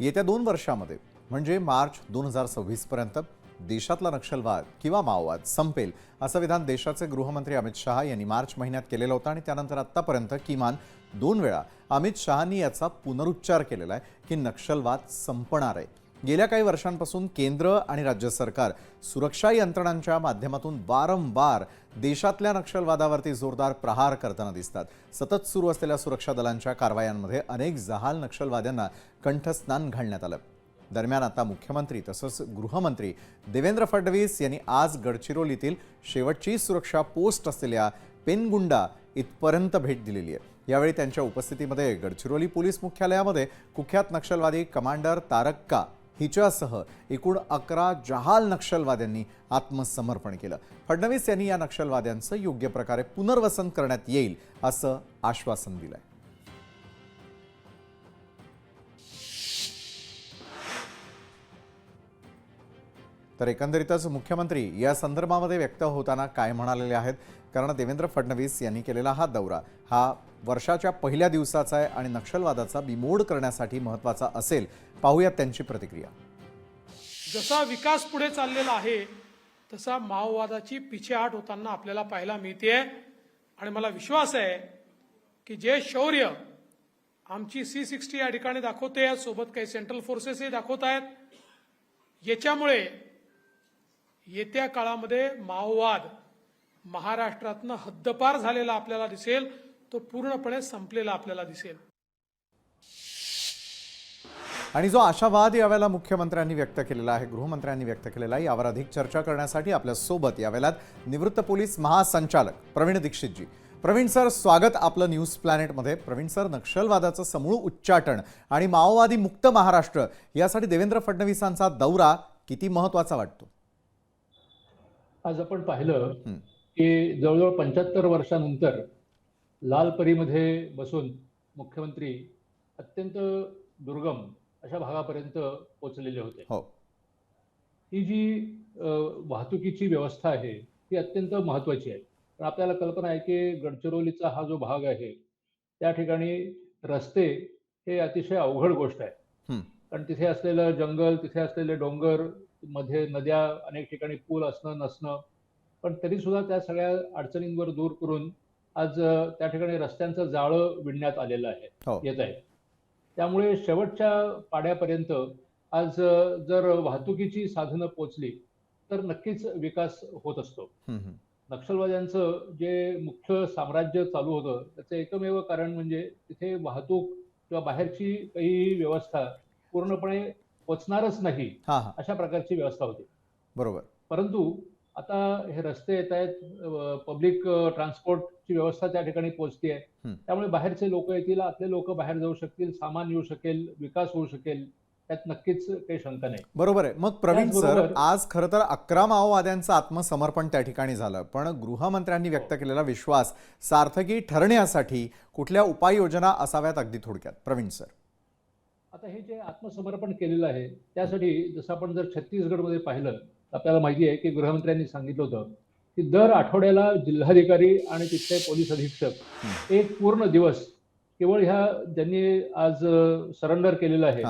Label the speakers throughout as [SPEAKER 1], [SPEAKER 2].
[SPEAKER 1] येत्या दोन वर्षामध्ये म्हणजे मार्च दोन हजार सव्वीसपर्यंत देशातला नक्षलवाद किंवा माओवाद संपेल असं विधान देशाचे गृहमंत्री अमित शहा यांनी मार्च महिन्यात केलेलं होतं आणि त्यानंतर आत्तापर्यंत किमान दोन वेळा अमित शहानी याचा पुनरुच्चार केलेला आहे की नक्षलवाद संपणार आहे. गेल्या काही वर्षांपासून केंद्र आणि राज्य सरकार सुरक्षा यंत्रणांच्या माध्यमातून वारंवार देशातल्या नक्षलवादावरती जोरदार प्रहार करताना दिसतात. सतत सुरू असलेल्या सुरक्षा दलांच्या कारवायांमध्ये अनेक जहाल नक्षलवाद्यांना कंठस्नान घालण्यात आलं. दरम्यान आता मुख्यमंत्री तसंच गृहमंत्री देवेंद्र फडणवीस यांनी आज गडचिरोलीतील शेवटची सुरक्षा पोस्ट असलेल्या पेनगुंडा इथपर्यंत भेट दिलेली आहे. यावेळी त्यांच्या उपस्थितीमध्ये गडचिरोली पोलीस मुख्यालयामध्ये कुख्यात नक्षलवादी कमांडर तारक्का हिच्यासह एकूण अकरा जहाल नक्षलवाद्यांनी आत्मसमर्पण केलं. फडणवीस यांनी या नक्षलवाद्यांचं योग्य प्रकारे पुनर्वसन करण्यात येईल असं आश्वासन दिलंय. तर एकंदरीतच मुख्यमंत्री या संदर्भामध्ये व्यक्त होताना काय म्हणालेले आहेत? कारण देवेंद्र फडणवीस यांनी केलेला हा दौरा हा वर्षाच्या पहिल्या दिवसाचा आहे आणि नक्षलवादाचा बिमोड करण्यासाठी महत्त्वाचा असेल. पाहूयात त्यांची प्रतिक्रिया.
[SPEAKER 2] जसा विकास पुढे चाललेला आहे तसा माओवादाची पिछेहाट होताना आपल्याला पाहायला मिळते आणि मला विश्वास आहे की जे शौर्य आमची सी सिक्स्टी या ठिकाणी दाखवते सोबत काही सेंट्रल फोर्सेसही दाखवत आहेत याच्यामुळे येत्या काळामध्ये माओवाद महाराष्ट्रातनं हद्दपार झालेला आपल्याला दिसेल तो पूर्णपणे संपलेला आपल्याला दिसेल.
[SPEAKER 1] आणि जो आशावाद यावेळेला मुख्यमंत्र्यांनी व्यक्त केलेला आहे गृहमंत्र्यांनी व्यक्त केलेला आहे यावर अधिक चर्चा करण्यासाठी आपल्यासोबत यावेळेला निवृत्त पोलीस महासंचालक प्रवीण दीक्षितजी. प्रवीण सर स्वागत आपलं न्यूज प्लॅनेटमध्ये. प्रवीण सर नक्षलवादाचं समूळ उच्चाटन आणि माओवादी मुक्त महाराष्ट्र यासाठी देवेंद्र फडणवीसांचा दौरा किती महत्त्वाचा वाटतो?
[SPEAKER 3] आज आपण पाहिलं. की जवळजवळ पंच्याहत्तर वर्षानंतर लालपरीमध्ये बसून मुख्यमंत्री अत्यंत दुर्गम अशा भागापर्यंत पोहोचलेले होते
[SPEAKER 1] हो
[SPEAKER 3] ही जी वाहतुकीची व्यवस्था आहे ती अत्यंत महत्वाची आहे पण आपल्याला कल्पना आहे की गडचिरोलीचा हा जो भाग आहे त्या ठिकाणी रस्ते हे अतिशय अवघड गोष्ट आहे
[SPEAKER 1] हं.
[SPEAKER 3] कारण तिथे असलेलं जंगल तिथे असलेले डोंगर मध्ये नद्या अनेक ठिकाणी पूल असणं नसणं. पण तरी सुद्धा त्या सगळ्या अडचणींवर दूर करून आज त्या ठिकाणी रस्त्यांचं जाळं विणण्यात आलेलं आहे.
[SPEAKER 1] हो.
[SPEAKER 3] येत आहे. त्यामुळे शेवटच्या पाड्यापर्यंत आज जर वाहतुकीची साधनं पोचली तर नक्कीच विकास होत असतो. नक्षलवाद्यांचं जे मुख्य साम्राज्य चालू होतं त्याचं एकमेव कारण म्हणजे तिथे वाहतूक किंवा बाहेरची काही व्यवस्था पूर्णपणे पोचणारच नाही
[SPEAKER 1] हां हां.
[SPEAKER 3] अशा प्रकारची व्यवस्था होती.
[SPEAKER 1] बरोबर.
[SPEAKER 3] परंतु आता हे रस्ते येत आहेत पब्लिक ट्रान्सपोर्टची व्यवस्था त्या ठिकाणी पोहोचते आहे.
[SPEAKER 1] हं.
[SPEAKER 3] त्यामुळे बाहेरचे लोक येतील आपले लोक बाहेर जाऊ शकतील सामान येऊ शकेल विकास होऊ शकेल त्यात नक्कीच काही शंका नाही.
[SPEAKER 1] बरोबर आहे. मग प्रवीण सर आज खरं तर अकरा माओवाद्यांचं आत्मसमर्पण त्या ठिकाणी झालं. पण गृहमंत्र्यांनी व्यक्त केलेला विश्वास सार्थकी ठरण्यासाठी कुठल्या उपाययोजना असाव्यात अगदी थोडक्यात? प्रवीण सर.
[SPEAKER 3] आता हे जे आत्मसमर्पण केलेलं आहे त्यासाठी जसं आपण जर छत्तीसगडमध्ये पाहिलं तर आपल्याला माहिती आहे की गृहमंत्र्यांनी सांगितलं होतं की दर आठवड्याला जिल्हाधिकारी आणि तिथले पोलीस अधीक्षक एक पूर्ण दिवस केवळ ह्या ज्यांनी आज सरेंडर केलेलं आहे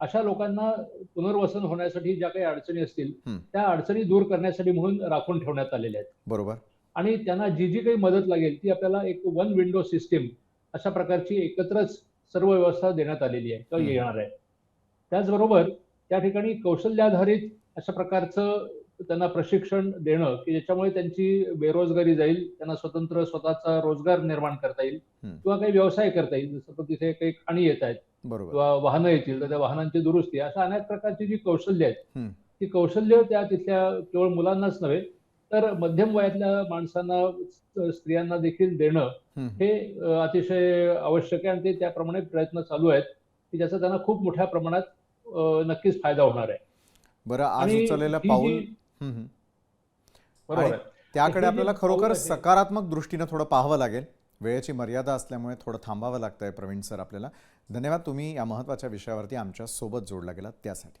[SPEAKER 3] अशा लोकांना पुनर्वसन होण्यासाठी ज्या काही अडचणी असतील. त्या अडचणी दूर करण्यासाठी म्हणून राखून ठेवण्यात आलेल्या आहेत.
[SPEAKER 1] बरोबर.
[SPEAKER 3] आणि त्यांना जी जी काही मदत लागेल ती आपल्याला एक वन विंडो सिस्टीम अशा प्रकारची एकत्रच सर्व व्यवस्था देण्यात आलेली आहे किंवा. येणार आहे त्याचबरोबर त्या ठिकाणी कौशल्याधारित अशा प्रकारचं त्यांना प्रशिक्षण देणं की ज्याच्यामुळे त्यांची बेरोजगारी जाईल त्यांना स्वतंत्र स्वतःचा रोजगार निर्माण करता येईल. किंवा काही व्यवसाय करता येईल जसं तिथे काही खाणी येत आहेत
[SPEAKER 1] बरोबर
[SPEAKER 3] किंवा वाहनं येतील तर त्या वाहनांची दुरुस्ती अशा अनेक प्रकारची जी कौशल्य आहेत. ती कौशल्य त्या तिथल्या केवळ मुलांनाच नव्हे तर मध्यम वयातल्या माणसांना स्त्रियांना देखील देणं
[SPEAKER 1] हं.
[SPEAKER 3] अतिशय आवश्यक आहे आणि ते त्याप्रमाणे प्रयत्न चालू आहेत की ज्याचा त्यांना खूप मोठ्या प्रमाणात नक्कीच फायदा होणार आहे.
[SPEAKER 1] बरं आज उचललेलं पाऊल.
[SPEAKER 3] बरोबर
[SPEAKER 1] त्याकडे आपल्याला खरोखर सकारात्मक दृष्टीनं थोडं पाहावं लागेल. वेळेची मर्यादा असल्यामुळे थोडं थांबावं लागतंय प्रवीण सर आपल्याला. धन्यवाद तुम्ही या महत्त्वाच्या विषयावरती आमच्यासोबत जोडला गेलात त्यासाठी.